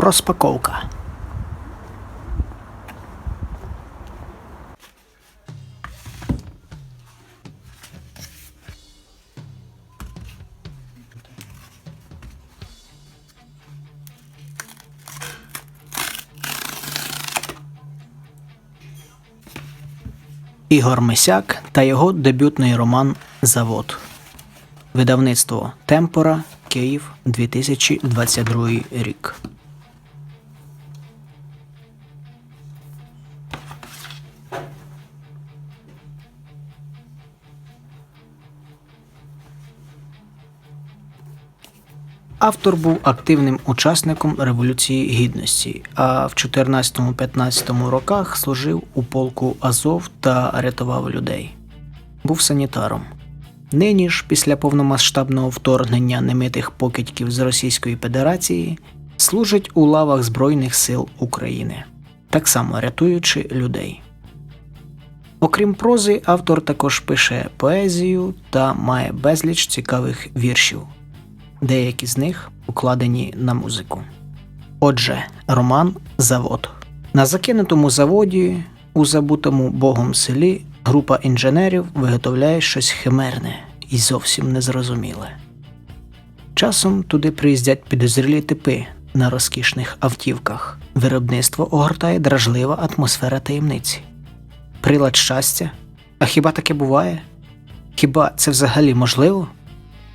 Розпаковка. Ігор Мисяк та його дебютний роман Завод. Видавництво Темпора, Київ, 2022 рік. Автор був активним учасником Революції Гідності, а в 14-15 роках служив у полку Азов та рятував людей. Був санітаром. Нині ж, після повномасштабного вторгнення немитих покидьків з Російської Федерації, служить у лавах Збройних сил України, так само рятуючи людей. Окрім прози, автор також пише поезію та має безліч цікавих віршів, деякі з них укладені на музику. Отже, роман Завод. На закинутому заводі у забутому богом селі група інженерів виготовляє щось химерне і зовсім незрозуміле. Часом туди приїздять підозрілі типи на розкішних автівках. Виробництво огортає дражлива атмосфера таємниці. Прилад щастя? А хіба таке буває? Хіба це взагалі можливо?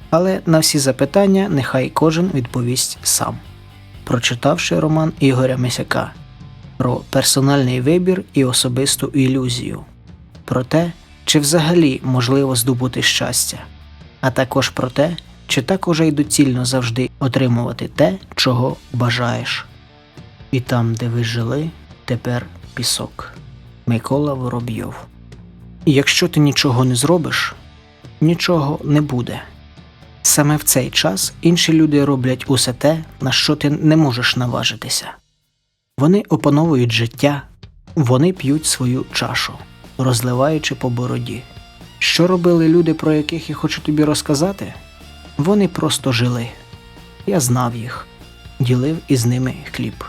Але на всі запитання нехай кожен відповість сам, прочитавши роман Ігоря Мисяка про персональний вибір і особисту ілюзію, про те, чи взагалі можливо здобути щастя, а також про те, чи так уже й доцільно завжди отримувати те, чого бажаєш. І там, де ви жили, тепер пісок. Микола Воробйов. І якщо ти нічого не зробиш, нічого не буде. Саме в цей час інші люди роблять усе те, на що ти не можеш наважитися. Вони опановують життя, вони п'ють свою чашу, розливаючи по бороді. Що робили люди, про яких я хочу тобі розказати? Вони просто жили. Я знав їх, ділив із ними хліб.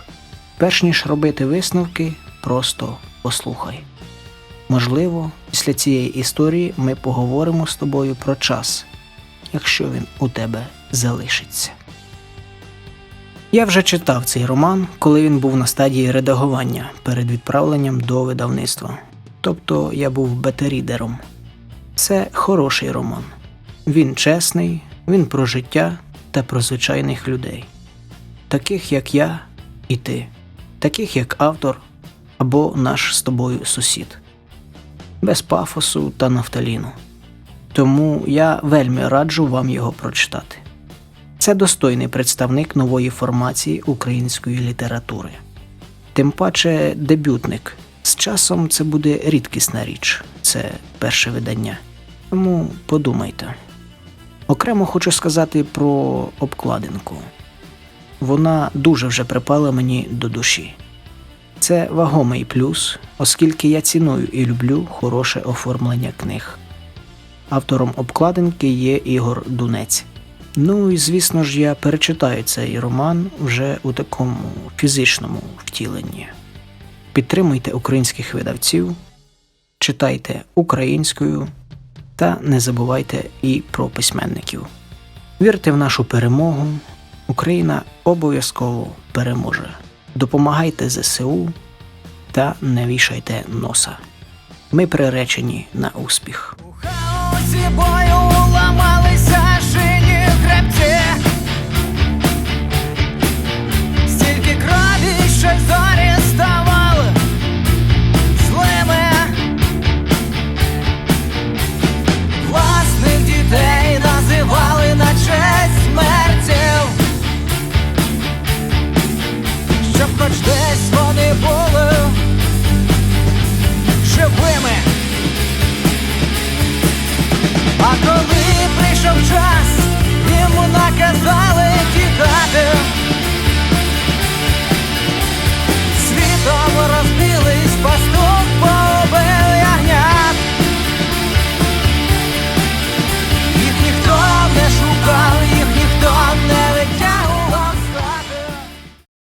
Перш ніж робити висновки, просто послухай. Можливо, після цієї історії ми поговоримо з тобою про час, якщо він у тебе залишиться. Я вже читав цей роман, коли він був на стадії редагування перед відправленням до видавництва. Тобто я був бета-рідером. Це хороший роман. Він чесний, він про життя та про звичайних людей, таких як я і ти, таких як автор або наш з тобою сусід, без пафосу та нафталіну. Тому я вельми раджу вам його прочитати. Це достойний представник нової формації української літератури. Тим паче дебютник. З часом це буде рідкісна річ, це перше видання. Тому подумайте. Окремо хочу сказати про обкладинку. Вона дуже вже припала мені до душі. Це вагомий плюс, оскільки я ціную і люблю хороше оформлення книг. Автором обкладинки є Ігор Дунець. Ну і звісно ж, я перечитаю цей роман вже у такому фізичному втіленні. Підтримуйте українських видавців, читайте українською та не забувайте і про письменників. Вірте в нашу перемогу. Україна обов'язково переможе. Допомагайте ЗСУ та не вішайте носа. Ми приречені на успіх. Бою ламалися шині хребці Стільки крові, що й ставали злими. Власних дітей називали на честь смертів. Щоб хоч десь вони були живими а коли прийшов час,